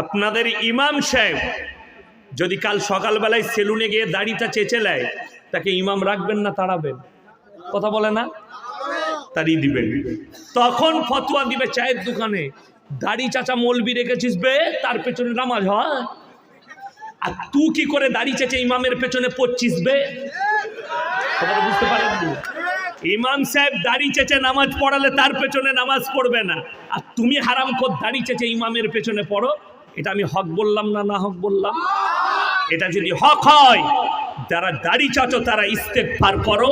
আপনাদের ইমাম সাহেব যদি কাল সকালবেলায় সেলুনে গিয়ে দাড়িটা চেঁচে নেয়, তাকে ইমাম রাখবেন না তাড়াবেন? কথা বলে না? তাড়িয়ে দিবেন। তখন ফতোয়া দিবে চায়ের দোকানে, দাড়ি চাচা মলবি রেখেছিস বে, তার পেছনে নামাজ হয়। আর তুই কি করে দাড়ি চেঁচে ইমামের পেছনে পড়ছিস বে? বুঝতে পারেন ইমাম সাহেব দাড়ি চেঁচে নামাজ পড়ালে তার পেছনে নামাজ পড়বে না। আর তুমি হারাম কর দাড়ি চেঁচে ইমামের পেছনে পড়ো? এটা আমি হক বললাম না না হক বললাম? এটা যদি হক হয়, যারা দাড়ি চাচো তারা ইস্তেক পার করো।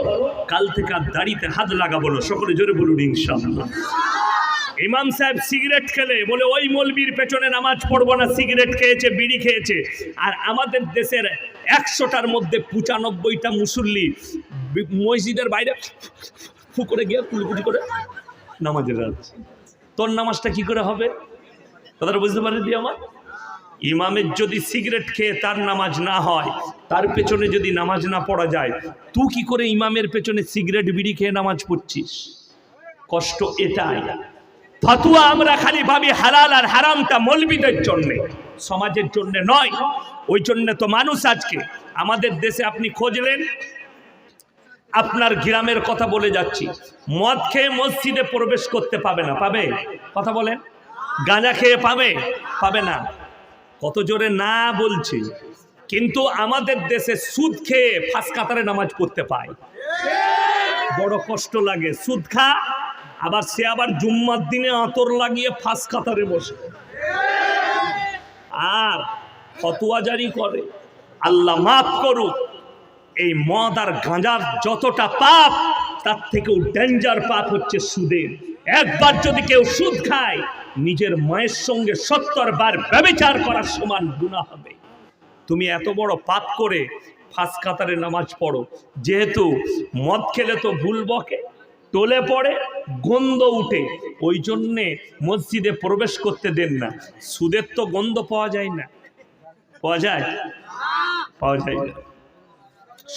কাল থেকে আর দাড়িতে হাত লাগাবো না, সকলে জোরে বলুন ইনশাআল্লাহ। ইমাম সাহেব সিগারেট খেলে, বলে, ওই মলবির পেছনে নামাজ পড়ব না, সিগারেট খেয়েছে, বিড়ি খেয়েছে। আর আমাদের দেশের একশোটার মধ্যে পঁচানব্বইটা মুসল্লি মসজিদের বাইরে ফু করে গিয়ে কুলকুটি করে নামাজে যাচ্ছে। তোর নামাজটা কি করে হবে? কথাটা বুঝতে পারেনি আমার? ইমামের যদি সিগারেট খেয়ে তার নামাজ না হয়, তার পেছনে যদি নামাজ না পড়া যায়, তুই কি করে ইমামের পেছনে সিগারেট, বিড়ি খেয়ে নামাজ পড়ছিস? কষ্ট এটাই। ফতুয়া আমরা খালি ভাবি হালাল আর হারামটা মলবিদের জন্যে, সমাজের জন্য নয়। ওই জন্য তো মানুষ আজকে, আমাদের দেশে আপনি খোঁজলেন? আপনার গ্রামের কথা বলে যাচ্ছি। মদ খেয়ে মসজিদে প্রবেশ করতে পাবে না, পাবে? কথা বলেন। গাঁজা খেয়ে পাবে? পাবে না। কত জোরে না বলছি, কিন্তু আমাদের দেশে সুদ খেয়ে ফাঁস কাতারে নামাজ পড়তে পায়। বড় কষ্ট লাগে, সুদ খা, আবার সে আবার জুম্মার দিনে আতর লাগিয়ে ফাঁস কাতারে বসে। আর ফতুয়া জারি করে, আল্লাহ মাফ করুক, এই মদ আর গাঁজার যতটা পাপ, তার থেকেও ডেঞ্জার পাপ হচ্ছে সুদের। একবার যদি কেউ সুদ খায়, নিজের মায়ের সঙ্গে সত্তর বার ব্যবচার করার সমান গুণা হবে। তুমি এত বড় পাপ করে ফাঁস কাতারে নামাজ পড়ো, যেহেতু মদ খেলে তো ভুল বকে তোলে পড়ে, গন্ধ উঠে, ওই জন্যে মসজিদে প্রবেশ করতে দেন না। সুদের তো গন্ধ পাওয়া যায় না। পাওয়া যায়? পাওয়া যায় না।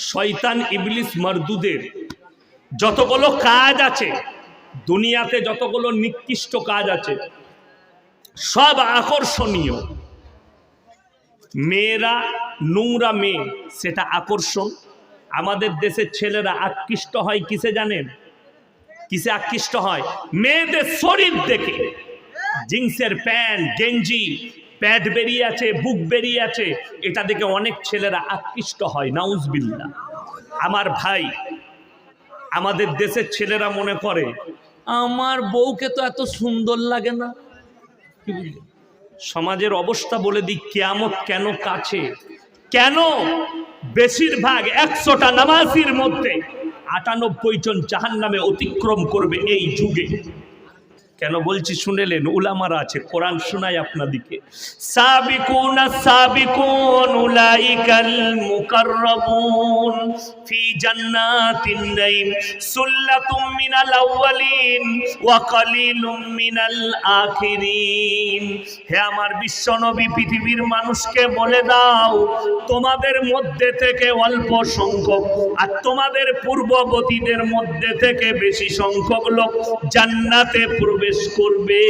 শয়তান, ইবলিস, মারদুদের যতগুলো কাজ আছে দুনিয়াতে যতগুলো নিকৃষ্ট কাজ আছে, সব আকর্ষণীয়। মেয়েরা নোংরা মেয়ে, সেটা আকর্ষণ। আমাদের দেশের ছেলেরা আকৃষ্ট হয় কিসে জানেন? কিসে আকৃষ্ট হয়? মেয়েদের শরীর দেখে। জিন্সের প্যান্ট, গেঞ্জি, প্যাড বেরিয়ে আছে, বুক বেরিয়ে আছে, এটা দেখে অনেক ছেলেরা আকৃষ্ট হয় নাউজবিল্লা আমার ভাই, আমাদের দেশের ছেলেরা মনে করে আমার বউকে তো এত সুন্দর লাগে না? সমাজের অবস্থা বলে দিই, কেয়ামত কেন কাছে? কেন? বেশিরভাগ একশোটা নামাজির মধ্যে আটানব্বই জন জাহান নামে অতিক্রম করবে এই যুগে। কেন বলছি শুনেলেন? উলামারা আছে, কোরআন শোনায় আপনাদিকে। সাবিকুন সাবিকুন উলাইকাল মুকাররাবুন ফি জান্নাতিন নাইম। সুল্লাতুম মিনাল আউয়ালিন ওয়া কালিলুম মিনাল আখিরিন। হে আমার বিশ্বনবী, পৃথিবীর মানুষকে বলে দাও, তোমাদের মধ্যে থেকে অল্প সংখ্যক আর তোমাদের পূর্ববর্তীদের মধ্যে থেকে বেশি সংখ্যক লোক জান্নাতে প্রবেশ করবে।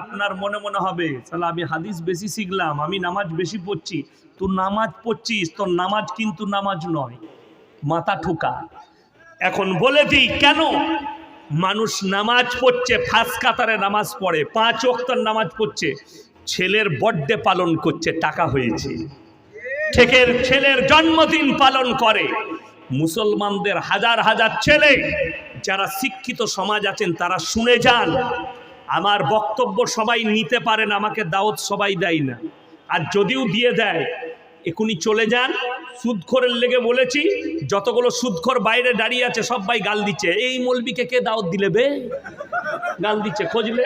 আপনার মনে মনে হবে তাহলে আমি হাদিস বেশি শিখলাম, আমি নামাজ বেশি পড়ছি। তোর নামাজ পড়ছিস, তোর নামাজ কিন্তু নামাজ নয়, মাথা ঠোকা। এখন বলে দিই, কেন? মানুষ নামাজ পড়ছে, ফাঁস কাতারে নামাজ পড়ে, পাঁচ ওয়াক্তর নামাজ পড়ছে, ছেলের বর্থডে পালন করছে, টাকা হয়েছে। ঠেকের ছেলের জন্মদিন পালন করে। মুসলমানদের হাজার হাজার ছেলে যারা শিক্ষিত সমাজ আছেন, তারা শুনে যান, আমার বক্তব্য সবাই নিতে পারেন, আমাকে দাওয়াত সবাই দেয় না। আর যদিও দিয়ে দেয় এখনই চলে যান। সুদখোরের লেগে বলেছি, যতগুলো সুদখোর বাইরে দাঁড়িয়ে আছে সবাই গাল দিচ্ছে। এই মলবিকে কে দাওয়াত দিলে বে? গাল দিচ্ছে, খোঁজলে?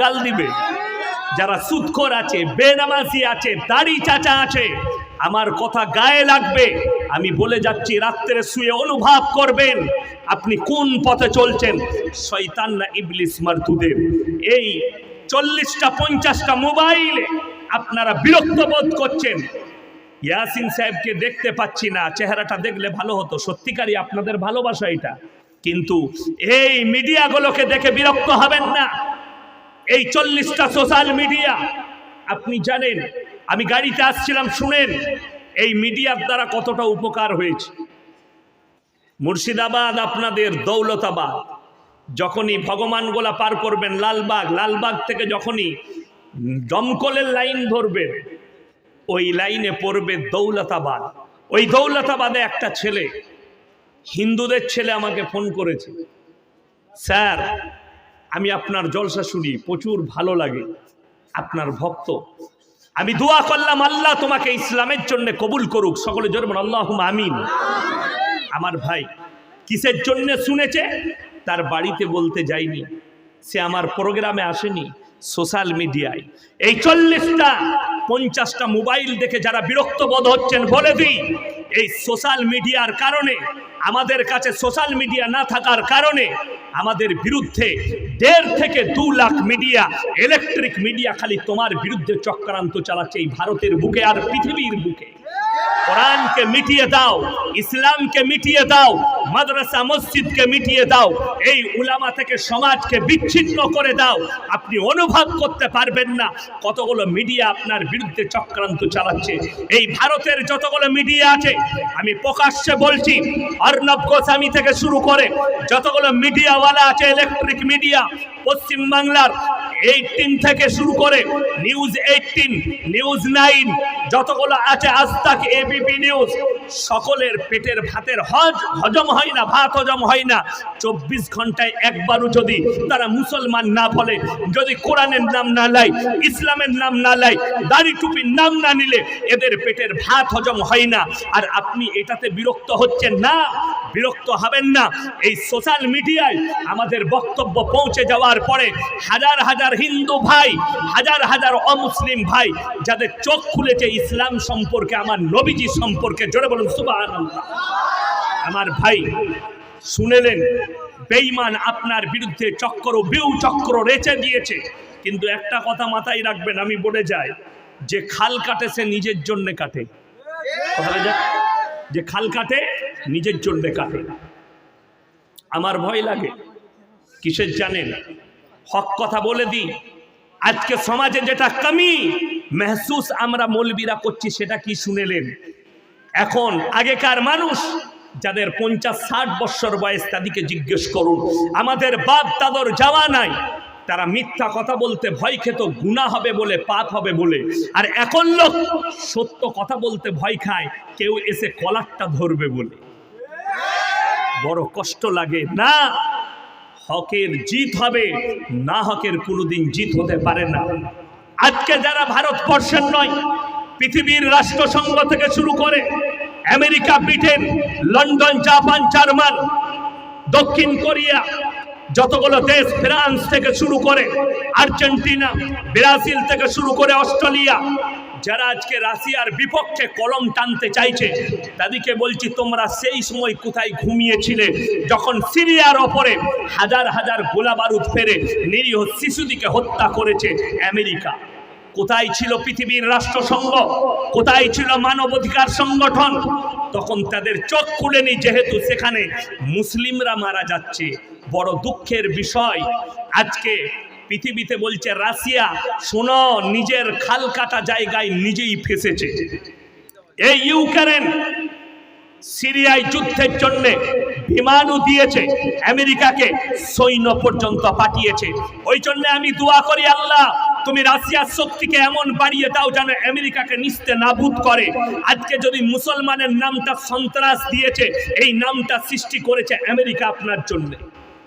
গাল দিবে। যারা সুদখোর আছে, বেনামাজি আছে, দাড়ি চাচা আছে, আমার কথা গায়ে লাগবে। আমি বলে যাচ্ছি, রাত্রে শুয়ে অনুভব করবেন আপনি কোন পথে চলছেন। শয়তান না ইবলিস মারতুদের। এই চল্লিশটা, পঞ্চাশটা মোবাইলে আপনারা বিরক্ত বোধ করছেন। ইয়াসিন সাহেবকে দেখতে পাচ্ছি না, চেহারাটা দেখলে ভালো হতো। সত্যিকারই আপনাদের ভালোবাসা এটা। কিন্তু এই মিডিয়াগুলোকে দেখে বিরক্ত হবেন না। এই চল্লিশটা সোশ্যাল মিডিয়া, আপনি জানেন, আমি গাড়িতে আসছিলাম, শুনেন। এই মিডিয়ার দ্বারা কতটা উপকার হয়েছে? মুর্শিদাবাদ আপনাদের দৌলতাবাদ। যখনই ভগবানগোলা পার করবেন, লালবাগ লালবাগ থেকে যখনই দমকলের লাইন ধরবেন ওই লাইনে পড়বে দৌলতাবাদ। ওই দৌলতাবাদে একটা ছেলে, হিন্দুদের ছেলে আমাকে ফোন করেছে। স্যার, আমি আপনার জলসা শুনি, প্রচুর ভালো লাগে। আপনার ভক্ত। আমি দোয়া করলাম, আল্লাহ তোমাকে ইসলামের জন্য কবুল করুক। সকলে জোর আল্লাহ আমিন। আমার ভাই কিসের জন্য শুনেছে? তার বাড়িতে বলতে যায়নি। সে আমার প্রোগ্রামে আসেনি, সোশ্যাল মিডিয়ায়। এই চল্লিশটা, পঞ্চাশটা মোবাইল দেখে যারা বিরক্ত বোধ হচ্ছেন, বলে দিই, এই সোশ্যাল মিডিয়ার কারণে আমাদের কাছে সোশ্যাল মিডিয়া না থাকার কারণে আমাদের বিরুদ্ধে দেড় থেকে দু লাখ মিডিয়া ইলেকট্রিক মিডিয়া খালি তোমার বিরুদ্ধে চক্রান্ত চালাচ্ছে এই ভারতের বুকে আর পৃথিবীর বুকে। কোরআনকে মিটিয়ে দাও ইসলামকে মিটিয়ে দাও, মাদ্রাসা মসজিদকে মিটিয়ে দাও, এই উলামা থেকে সমাজকে বিচ্ছিন্ন করে দাও। আপনি অনুভব করতে পারবেন না কতগুলো মিডিয়া আপনার বিরুদ্ধে চক্রান্ত চালাচ্ছে। এই ভারতের যতগুলো মিডিয়া আছে, আমি প্রকাশ্যে বলছি, অর্ণব গোস্বামী থেকে শুরু করে যতগুলো মিডিয়াওয়ালা আছে ইলেকট্রিক মিডিয়া পশ্চিম বাংলার এইটিন থেকে শুরু করে নিউজ এইটিন নিউজ নাইন যতগুলো আছে আজ তাক এবিপি নিউজ সকলের পেটের ভাতের হজ, হজম হয় না, ভাত হজম হয় না। চব্বিশ ঘন্টায় একবারও যদি তারা মুসলমান না বলে, যদি কোরআনের নাম না লাই ইসলামের নাম না লাই দাড়ি টুপির নাম না নিলে এদের পেটের ভাত হজম হয় না। আর আপনি এটাতে বিরক্ত হচ্ছেন না, বিরক্ত হবেন না। এই সোশ্যাল মিডিয়ায় আমাদের বক্তব্য পৌঁছে যাওয়ার পরে হাজার হাজার হিন্দু ভাই, হাজার হাজার অমুসলিম ভাই, যাদের চোখ খুলেছে ইসলাম সম্পর্কে, আমার নবীজি সম্পর্কে, জোরে বলুন সুবাহ আমার ভাই, শুনেলেন, বেঈমান আপনার বিরুদ্ধে চক্র, বিউ চক্র রেচে দিয়েছে, কিন্তু একটা কথা মাথায় রাখবেন, আমি বলে যাই, যে খাল কাটে সে নিজের জন্যে কাটে। যে খাল কাটে, নিজের জন্যে কাটে আমার ভয় লাগে, কিসের জানেন? হক কথা বলে দিই। আজকে সমাজে যেটা কমি, মেহসুস আমরা মলবিরা করছি সেটা কি শুনেলেন এখন আগেকার মানুষ যাদের পঞ্চাশ ষাট বৎসর বয়স তাদেরকে জিজ্ঞেস করুন, আমাদের বাপ দাদর যাওয়া নাই? তারা মিথ্যা কথা বলতে ভয় খেত গুণা হবে বলে, পাপ হবে বলে। আর এখন লোক সত্য কথা বলতে ভয় খায়, কেউ এসে কলারটা ধরবে বলে। বড় কষ্ট লাগে। না হকের জিত হবে, না হকের কোনোদিন জিত হতে পারে না। আজকে যারা ভারতবর্ষের নয়, পৃথিবীর রাষ্ট্রসংঘ থেকে শুরু করে America, Britain, London, Japan, German, দক্ষিণ কোরিয়া, যতগুলো দেশ ফ্রান্স থেকে শুরু করে আর্জেন্টিনা, ব্রাজিল থেকে শুরু করে অস্ট্রেলিয়া যারা আজকে রাশিয়ার বিপক্ষে কলম টানতে চাইছে, তাদেরকে বলছি, তোমরা সেই সময় কোথায় ঘুমিয়েছিলে? যখন সিরিয়ার ওপরে হাজার হাজার গোলা বারুদ ফেরে নিরীহ শিশুদিকে হত্যা করেছে আমেরিকা। কোথায় ছিল পৃথিবীর রাষ্ট্রসংঘ? কোথায় ছিল মানবাধিকার সংগঠন? তখন তাদের চোখ খুলেনি, যেহেতু সেখানে মুসলিমরা মারা যাচ্ছে। বড় দুঃখের বিষয়, আজকে পৃথিবীতে বলছে, রাশিয়া, শোনো, নিজের খাল কাটা জায়গায় নিজেই ফেসেছে। এই ইউক্রেন সিরিয়ায় যুদ্ধের জন্য বিমানও দিয়েছে, আমেরিকাকে সৈন্য পর্যন্ত পাঠিয়েছে। ওই জন্য আমি দোয়া করি, আল্লাহ, তুমি রাশিয়ার শক্তিকে এমন বাড়িয়ে দাও যেন আমেরিকাকে নিস্তে নাবুদ করে। আজকে যদি মুসলমানের নামটা সন্ত্রাস দিয়েছে, এই নামটা সৃষ্টি করেছে আমেরিকা আপনার জন্য।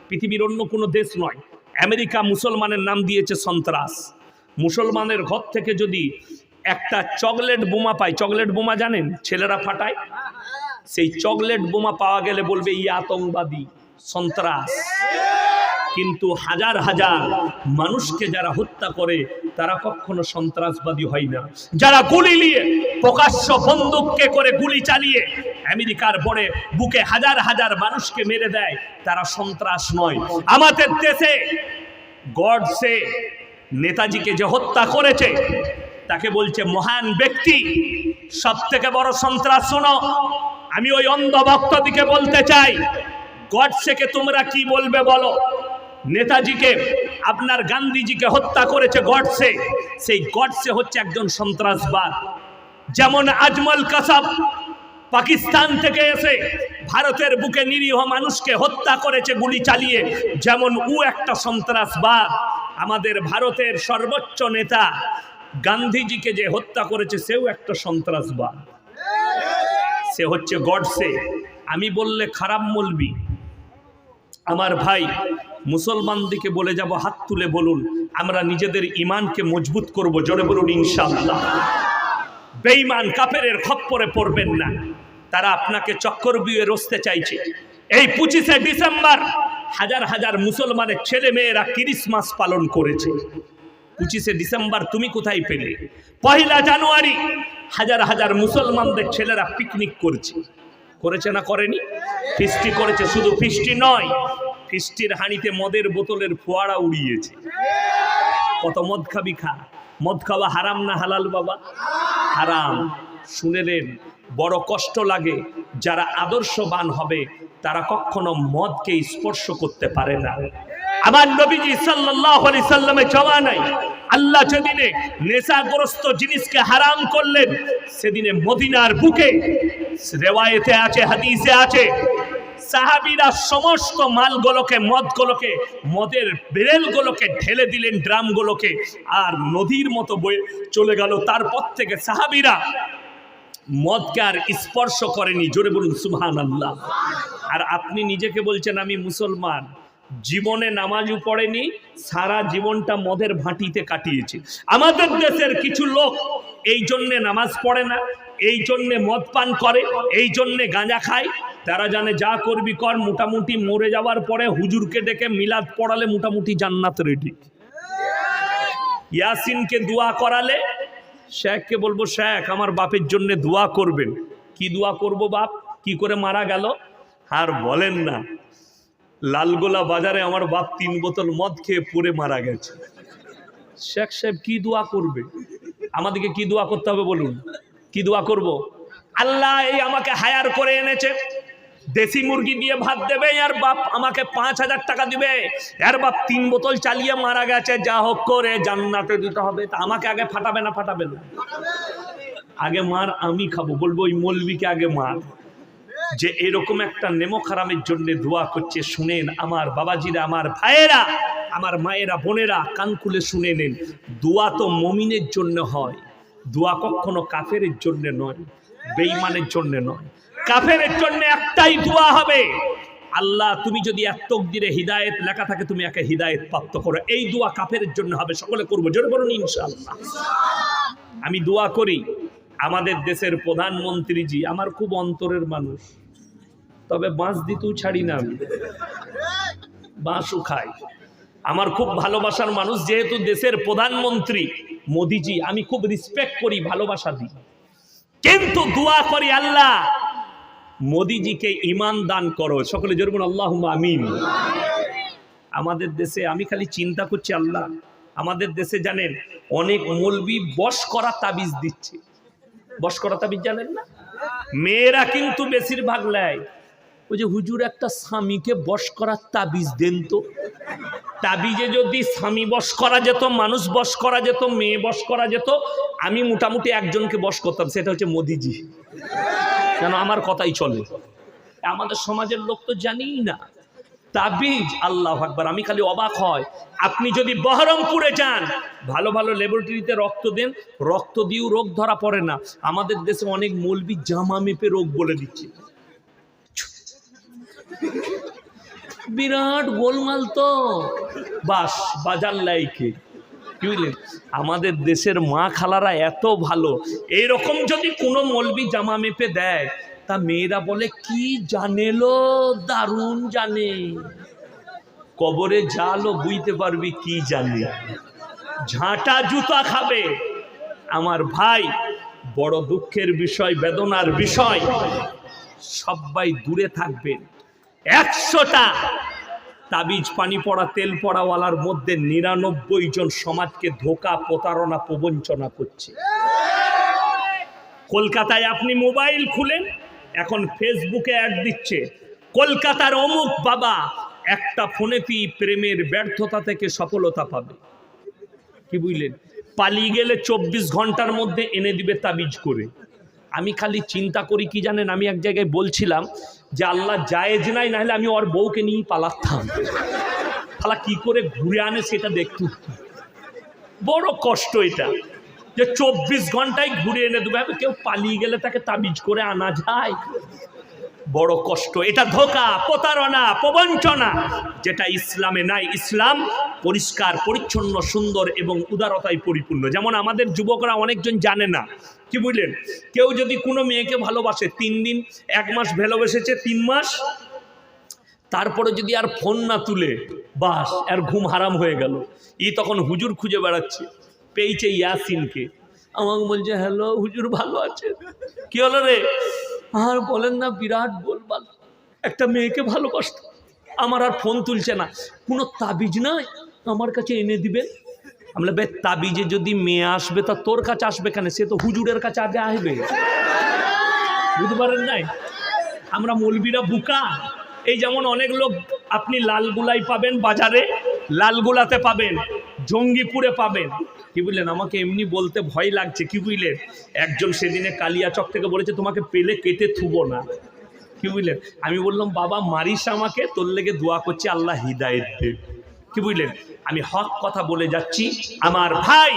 পৃথিবীর অন্য কোনো দেশ নয়। আমেরিকা মুসলমানের নাম দিয়েছে সন্ত্রাস। মুসলমানের ঘর থেকে যদি একটা চকলেট বোমা পায়, চকলেট বোমা জানেন? ছেলেরা ফাটায়। সেই চকলেট বোমা পাওয়া গেলে বলবে ই আতঙ্কবাদী, সন্ত্রাস। কিন্তু হাজার হাজার মানুষকে যারা হত্যা করে, তারা কখনো সন্ত্রাসবাদী হয় না। যারা গুলি নিয়ে প্রকাশ্য বন্দুককে করে গুলি চালিয়ে আমেরিকার বড়ে বুকে হাজার হাজার মানুষকে মেরে দেয়, তারা সন্ত্রাস নয়। আমাদের দেশে গডসে নেতাজিকে যে হত্যা করেছে, তাকে বলছে মহান ব্যক্তি সব থেকে বড় সন্ত্রাস শোনো। আমি ওই অন্ধ ভক্তদিকে বলতে চাই, গডসেকে তোমরা কি বলবে বলো? নেতাজিকে, আপনার গান্ধীজিকে হত্যা করেছে গডসে। সেই গডসে হচ্ছে একজন সন্ত্রাসবাদ। যেমন আজমল কাসাব পাকিস্তান থেকে এসে ভারতের বুকে নিরীহ মানুষকে হত্যা করেছে গুলি চালিয়ে, যেমন উ একটা সন্ত্রাসবাদ। আমাদের ভারতের সর্বোচ্চ নেতা গান্ধীজিকে যে হত্যা করেছে, সেও একটা সন্ত্রাসবাদ। সে হচ্ছে গডসে। আমি বললে খারাপ বলবি। আমার ভাই মুসলমানদিকে বলে যাব, হাত তুলে বলুন, আমরা নিজেদের ইমানকে মজবুত করব, জোরে বলুন, ইনশাআল্লাহ। বেঈমান কাফেরের খপ্পরে পড়বেন না। তারা আপনাকে চক্কর বিয়ে রসতে চাইছে। এই পঁচিশে ডিসেম্বর হাজার হাজার মুসলমানের ছেলে মেয়েরা ক্রিসমাস পালন করেছে। পঁচিশে ডিসেম্বর তুমি কোথায় পেলে? পয়লা জানুয়ারি হাজার হাজার মুসলমানদের ছেলেরা পিকনিক করছে। করেছে না করেনি? ফিস্টি করেছে, শুধু ফিস্টি নয় ফিস্টির হাঁড়িতে মদের বোতলের ফোয়ারা উড়িয়েছে। কত মদ খাবি খা। মদ খাওয়া হারাম না হালাল বাবা? হারাম। শুনেলেন বড় কষ্ট লাগে। যারা আদর্শবান হবে, তারা কখনো মদকে স্পর্শ করতে পারে না। আমার নবীজি সাল্লাল্লাহু আলাইহি সাল্লামের জমানায় আল্লাহ যেদিনে নেশাগ্রস্ত জিনিসকে হারাম করলেন, সেদিনে মদিনার বুকে রেওয়ায়েতে আছে, হাদিসে আছে সাহাবিরা সমস্ত মালগুলোকে, মদগুলোকে, মদের বেরেলগুলোকে ঢেলে দিলেন ড্রামগুলোকে আর নদীর মতো বয়ে চলে গেল। তারপর থেকে সাহাবিরা মদকে আর স্পর্শ করেনি। জোরে বলুন সুহান আল্লাহ আর আপনি নিজেকে বলছেন, আমি মুসলমান। জীবনে নামাজও পড়েনি, সারা জীবনটা মদের ভাটিতে কাটিয়েছে। আমাদের দেশের কিছু লোক এই জন্যে নামাজ পড়ে না। এই জন্যে মদ পান করে, এই জন্যে গাঁজা খায়। তারা জানে যা করবি কর, মোটামুটি মরে যাওয়ার পরে হুজুরকে ডেকে মিলাদ পড়ালে মোটামুটি জান্নাত রেডি ইয়াসিনকে দোয়া করালে, শেখকে বলব, শেখ, আমার বাপের জন্য দোয়া করবেন। কি দোয়া করব বাপ? কি করে মারা গেল? আর বলেন না, লালগোলা বাজারে আমার বাপ তিন বোতল মদ খেয়ে পড়ে মারা গেছে। শেখ সাহেব কি দোয়া করবে? আমাদেরকে কি দোয়া করতে হবে বলুন? কি দোয়া করব? আল্লাহ এই আমাকে হায়ার করে এনেছে। দেশি মুরগি দিয়ে ভাত দেবে আর বাপ আমাকে পাঁচ হাজার টাকা দিবে। আর বাপ তিন বোতল চালিয়ে মারা গেছে, যা হোক করে জান্নাতে দিতে হবে। তা আমাকে আগে ফাটাবে না ফাটাবে না? আগে মার, আমি খাব। বলব, ওই মলবিকে আগে মার। যে এরকম একটা নেমো খারামের জন্য দোয়া করছে, শুনেন আমার বাবাজিরা, আমার ভাইয়েরা, আমার মায়েরা, বোনেরা, কান খুলে শুনে নেন। দোয়া তো মমিনের জন্য হয়। দোয়া কখনো কাফের জন্য নয়, বেঈমানের জন্য নয়। কাফের জন্য একটাই দোয়া হবে, আল্লাহ তুমি যদি এক তকদিরে হিদায়েত লেখা থাকে, তুমি একে হিদায়েত প্রাপ্ত করো। এই দোয়া কাফের জন্য হবে, সকলে করব, জোরে বলুন ইনশাআল্লাহ। আমি দোয়া করি, আমাদের দেশের প্রধানমন্ত্রীজি আমার খুব অন্তরের মানুষ, তবে বাঁশ দিতেও ছাড়ি না আমি। বাঁশও খাই। আমার খুব ভালোবাসার মানুষ, যেহেতু দেশের প্রধানমন্ত্রী মোদিজি, আমি খুব রিসপেক্ট করি, ভালোবাসা দিই। কিন্তু দোয়া করি আল্লাহ, মোদিজিকে ইমান দান করো। সকলে জরুন আল্লাহ আমিন। আমাদের দেশে, আমি খালি চিন্তা করছি আল্লাহ, আমাদের দেশে জানেন, অনেক মলবি বস করা তাবিজ দিচ্ছে। বস করা তাবিজ জানেন না? মেয়েরা কিন্তু বেশিরভাগ নেয় ওই যে হুজুর একটা স্বামীকে বস করার তাবিজ দেন তো। তাবিজে যদি স্বামী বস করা যেত, মানুষ বস করা যেত, মেয়ে বস করা যেত, আমি মোটামুটি একজনকে বস করতাম, সেটা হচ্ছে মোদিজি। কেন? আমার কথাই চলে। আমাদের সমাজের লোক তো জানিই না। তাবিজ, আল্লাহ আকবার, আমি খালি অবাক হয়। আপনি যদি বহরমপুরে যান, ভালো ভালো ল্যাবরেটরিতে রক্ত দেন, রক্ত দিয়েও রোগ ধরা পড়ে না। আমাদের দেশে অনেক মলবি জামা মেপে রোগ বলে দিচ্ছে। বিরাট গোলমাল তো। বাস বাজার লাইকে। কি বুঝলেন আমাদের দেশের মা খালারা এত ভালো। এইরকম যদি কোনো মলবি জামা মেপে দেয়, তা মেয়েরা বলে, কি জানেলো দারুণ জানে। কবরে জালও বুঝতে পারবি কি জানে। ঝাঁটা জুতা খাবে। আমার ভাই, বড় দুঃখের বিষয়, বেদনার বিষয়, সবাই দূরে থাকবেন। একশোটা তাবিজ, পানি পড়া, তেল পড়াওয়ালার মধ্যে নিরানব্বই জন সমাজকে ধোকা, প্রতারণা, প্রবঞ্চনা করছে। কলকাতায় আপনি মোবাইল খুলেন, এখন ফেসবুকে অ্যাড দিচ্ছে, কলকাতার অমুক বাবা একটা ফোনেতেই প্রেমের ব্যর্থতা থেকে সফলতা পাবে? কি বুঝলেন? পালিয়ে গেলে চব্বিশ ঘণ্টার মধ্যে এনে দিবে তাবিজ করে। আমি খালি চিন্তা করি কি জানেন? আমি এক জায়গায় বলছিলাম যে আল্লাহ জায়েজ নাই, নাহলে আমি ওর বউকে নিয়েই পালাতাম। ফালা কি করে ঘুরে আনে সেটা দেখতে? বড় কষ্ট এটা। যে চব্বিশ ঘন্টায় ঘুরে এনে দেবে। কেউ পালিয়ে গেলে তাকে তাবিজ করে আনা যায়। বড় কষ্ট। এটা ধোকা, প্রতারণা, প্রবঞ্চনা। যেটা ইসলামে নাই। ইসলাম পরিষ্কার, পরিচ্ছন্ন, সুন্দর এবং উদারতায় পরিপূর্ণ। যেমন আমাদের যুবকরা অনেকজন জানে না কি বুঝলেন? কেউ যদি কোনো মেয়েকে ভালোবাসে, তিন দিন, এক মাস ভালোবেসেছে তিন মাস, তারপরে যদি আর ফোন না তুলে, বাস, আর ঘুম হারাম হয়ে গেল। ই তখন হুজুর খুঁজে বেড়াচ্ছে, পেয়েছে ইয়াসিনকে। আমাকে বলছে, হ্যালো, হুজুর ভালো আছে কি হলো রে? আর বলেন না, বিরাট বলবাল একটা মেয়েকে ভালোবাসত, আমার আর ফোন তুলছে না। কোনো তাবিজ নাই? আমার কাছে এনে দিবেন? আমরা বে তাবিজে যদি মেয়ে আসবে, তা তোর কাছে আসবে কেন? সে তো হুজুরের কাছে আগে আসবে। বুঝতে পারেন নাই? আমরা মলবিরা বুকা। এই যেমন অনেক লোক আপনি লালগুলাই পাবেন বাজারে লালগুলাতে পাবেন, জঙ্গিপুরে পাবেন। কি বুঝলেন আমাকে এমনি বলতে ভয় লাগছে, কি বুঝলেন? একজন সেদিনে কালিয়াচক থেকে বলেছে, তোমাকে পেলে কেটে থুবো না। কি বুঝলেন? আমি বললাম, বাবা, মারিস আমাকে, তোর লেগে দোয়া করছি, আল্লাহ হিদায়ত দে। কি বুঝলেন? আমি হক কথা বলে যাচ্ছি। আমার ভাই,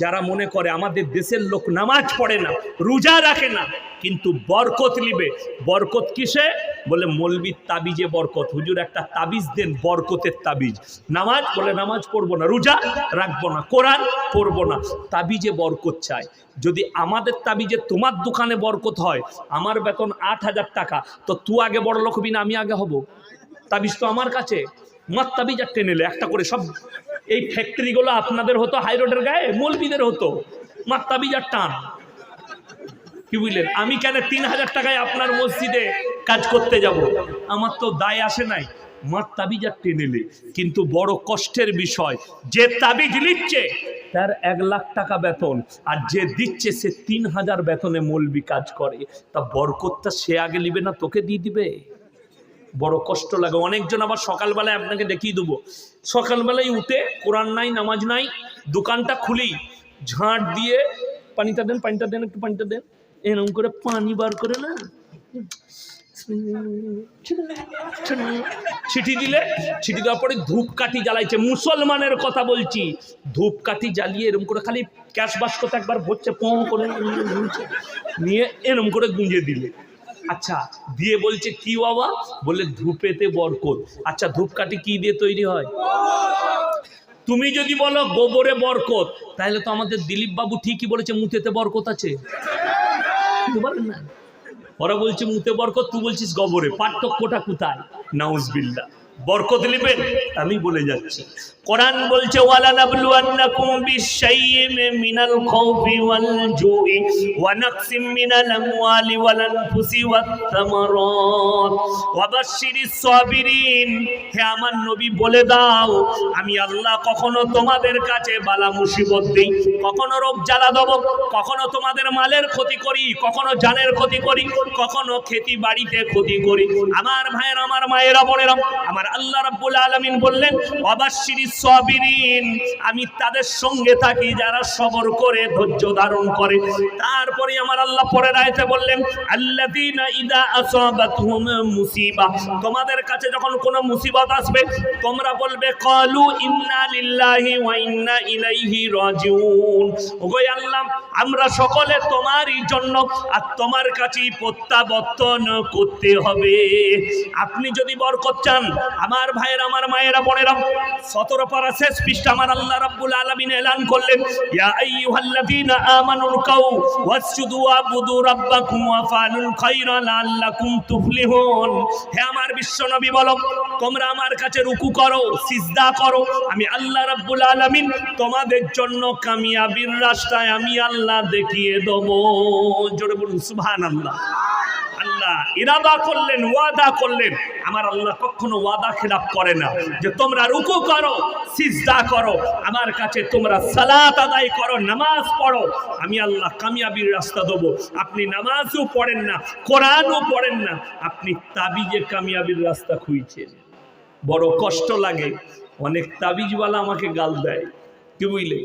যারা মনে করে আমাদের দেশের লোক নামাজ পড়ে না, রোজা রাখে না, কিন্তু বরকত নিবে। বরকত কিসে? বলে মলবির তাবিজে বরকত। হুজুর, একটা তাবিজ দেন, বরকতের তাবিজ। নামাজ বলে নামাজ পড়ব না, রোজা রাখব না, কোরআন পড়ব না, তাবিজে বরকত চাই। যদি আমাদের তাবিজে তোমার দোকানে বরকত হয়, আমার বেতন আট হাজার টাকা, তো তুই আগে বড় লোক হবি না, আমি আগে হব? তাবিজ তো আমার কাছে। মার তাবিজ আর টেনে এলে একটা করে সব এই ফ্যাক্টরিগুলো আপনাদের হতো, হাই রোডের গায়ে মৌলবিদের হতো। মার তাবিজ আর টান। কি বুঝলেন? আমি কেন তিন হাজার টাকায় আপনার মসজিদে কাজ করতে যাব? আমার তো দায় আসে নাই। মার তাবিজ টেনেলে কিন্তু বড় কষ্টের বিষয়, যে তাবিজ নিচ্ছে, তার এক লাখ টাকা বেতন, আর যে দিচ্ছে সে তিন হাজার বেতনে মলবি কাজ করে। তা বরকতটা সে আগে নিবে না, তোকে দিয়ে দিবে? বড় কষ্ট লাগে। অনেকজন আবার সকালবেলায় আপনাকে দেখিয়ে দেবো। সকালবেলায় উঠে কোরআন নাই, নামাজ নাই, দোকানটা খুলি ঝাঁট দিয়ে, পানিটা দেন পানিটা দেন, একটু পানিটা দেন এরকম করে পানি বার করে না? ছিটি দিলে ছিটি দেওয়ার পরে ধূপকাঠি জ্বালাইছে। মুসলমানের কথা বলছি, ধূপকাঠি জ্বালিয়ে এরকম করে খালি ক্যাশ বাস্কতে একবার ভরছে, পং করে নিয়ে এরকম করে গুঁজে দিলে। আচ্ছা দিয়ে বলছে, কি বাবা? বলে, ধূপেতে বরকত। আচ্ছা ধূপকাঠি কি দিয়ে তৈরি হয়? তুমি যদি বলো, গোবরে বরকত, তাহলে তো আমাদের দিলীপ বাবু ঠিকই বলেছে, মুতেতে বরকত আছে। ওরা বলছে, মুতে বরকত? তুই বলছিস, গোবরে। পার্থক্যটা কোথায়? নাউজবিল্লা বরকত নেবেন? আমি বলে যাচ্ছি। কোরআন বলছে ওয়ালা মিনাল ওয়া হে আমার নবী, বলে দাও, আমি আল্লাহ কখনো তোমাদের কাছে বালা মুসিবত দেই, কখনো রোগ জ্বালা দেব, কখনো তোমাদের মালের ক্ষতি করি, কখনো জানের ক্ষতি করি, কখনো খেতি বাড়িতে ক্ষতি করি। আমার ভাইয়ের, আমার মায়েরা, বোনেরা, আমার আল্লাহ রাব্বুল আলামিন বললেন অবাশিরি সাবিরিন। আমি তাদের সঙ্গে থাকি, যারা সবর করে, ধৈর্য ধারণ করে। তারপরে আমার আল্লাহ পরের আয়াতে বললেন, আল্লাযীনা ইদা আসাবাতহুম মুসিবা। তোমাদের কাছে যখন কোনো মুসিবত আসবে, তোমরা বলবে ক্বালু ইন্না লিল্লাহি ওয়া ইন্না ইলাইহি রাজিউন। ওগো আল্লাহ, আমরা সকলে তোমারই জন্য আর তোমার কাছেই প্রত্যাবর্তন করতে হবে। আপনি যদি বরকত চান আমার ভাইয়ের, আমার মায়েরা, বোনেরা, সতেরো পারা শেষ পৃষ্ঠা আমার আল্লাহ রাব্বুল আলামিন এলান করলেন কাউ হে আমার তোমরা আমার কাছে রুকু করো করো। আমি আল্লাহ আলামিন তোমাদের জন্য কামিয়াবির রাস্তায় আমি আল্লাহ দেখিয়ে দেবো। জোরে বলুন, সুবহানাল্লাহ। আল্লাহ, ইরাদা করলেন, ওয়াদা করলেন। আমার আল্লাহ কখনো ওয়াদা খেলাপ করে না যে তোমরা রুকু করো, সিজদা করো, আমার কাছে তোমরা সালাত আদায় করো, নামাজ পড়ো। আমি আল্লাহ কামিয়াবির রাস্তা দেবো আপনি নামাজও পড়েন না, কোরআনও পড়েন না, আপনি তাবিজে কামিয়াবির রাস্তা খুঁজছেন। বড় কষ্ট লাগে। অনেক তাবিজওয়ালা আমাকে গাল দেয়। কি বুঝলে?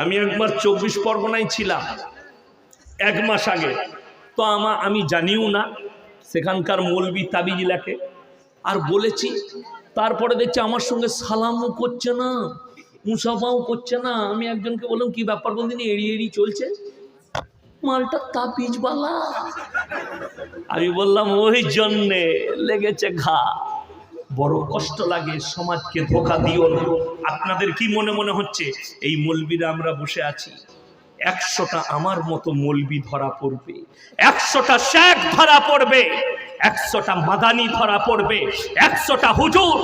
আমি একবার চব্বিশ পরগনায় ছিলাম, এক মাস আগে। তো আমা আমি জানিও না, সেখানকার মৌলবি তাবিজ লেখে আর বলেছি, তারপরে দেখছি আমার সঙ্গে সালামও করছে না, মুসাফাও করছে না। আমি একজনকে বললাম, কি ব্যাপার বলদিন এড়িয়ে এড়িয়ে চলছে? মালটা তাবিজওয়ালা আমি বললাম, ওই জন্যে লেগেছে ঘা। বড় কষ্ট লাগে সমাজকে ধোকা দিও আপনাদের কি মনে মনে হচ্ছে? এই মলবিরা আমরা বসে আছি। একশোটা আমার মতো মলবি ধরা পড়বে, একশোটা শেখ ধরা পড়বে, একশোটা মাদানি ধরা পড়বে, একশোটা হুজুর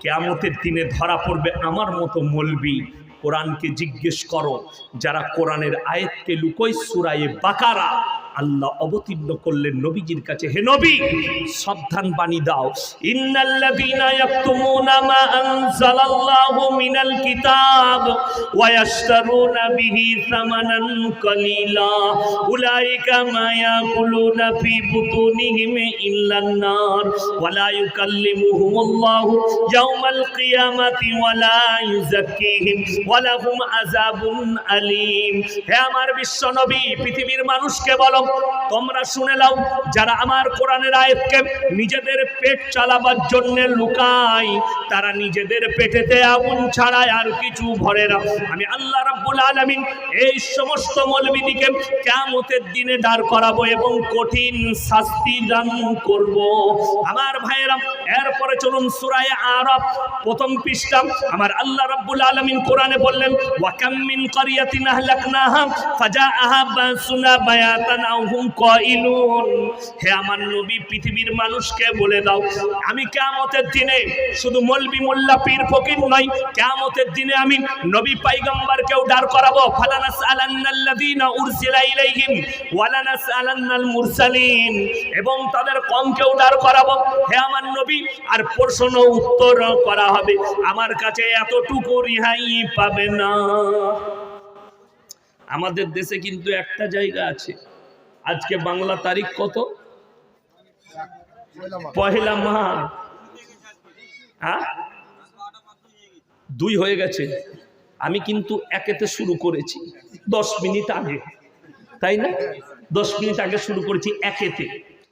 কেয়ামতের দিনে ধরা পড়বে আমার মতো মলবি। কোরআনকে জিজ্ঞেস করো, যারা কোরআনের আয়েতকে লুকোয় সুরায়ে বাকারা আল্লাহ অবতীর্ণ করলেন নবীজির কাছে। হে নবী, সাবধান বাণী দাও। ইন্নাল্লাযীনা ইয়াকতুমুনা মা আনজালাল্লাহু মিনাল কিতাব ওয়া ইয়াশতারুনা বিহি সামানান কালীলা। উলাইকা মা ইয়াকুলুনা ফি বুতুনিহিম ইল্লান নার ওয়া লা ইউকাল্লিমুহুমুল্লাহু ইয়াওমাল কিয়ামাতি ওয়া লা ইউযাক্কিহিম ওয়া লাহুম আযাবুন আলীম। হে আমার বিশ্ব নবী, পৃথিবীর মানুষকে বলো তোমরা শুনে নাও, যারা আমার কোরআনের আয়াতকে নিজেদের পেট চালাবার জন্য লুকায়, তারা নিজেদের পেটেতে আগুন ছাড়ায় আর কিছু ভরে না। আমি আল্লাহ রাব্বুল আলামিন এই সমস্ত মৌলবিদিকে কিয়ামতের দিনে দাঁড় করাবো এবং কঠিন শাস্তি দান করব। আমার ভাইয়েরা, এরপরে চলুন সূরায়ে আরাফ, প্রথম পৃষ্ঠা। আমার আল্লাহ রাব্বুল আলামিন কোরআনে বললেন, ওয়া কাম মিন ক্বরিয়াতিন আহলাকনাহা, ফাজাআহা বাসুনা বায়াতান হে আমার নবী, পৃথিবীর মানুষকে বলে দাও, আমি কিয়ামতের দিনে শুধু মলবি মোল্লা পীর ফকির নই, কিয়ামতের দিনে আমি নবী পয়গম্বরকেও দাঁড় করাবো। এবং তাদের কমকেও দাঁড় করাবো। হে আমার নবী, আর প্রশ্ন উত্তর করা হবে। আমার কাছে এতটুকু রিহাই পাবে না। আমাদের দেশে কিন্তু একটা জায়গা আছে। আজকে বাংলা তারিখ কত? পহেলা মা হ্যাঁ? দুই হয়ে গেছে। আমি কিন্তু একেতে শুরু করেছি দশ মিনিট আগে। তাই না? দশ মিনিট আগে শুরু করেছি একেতে।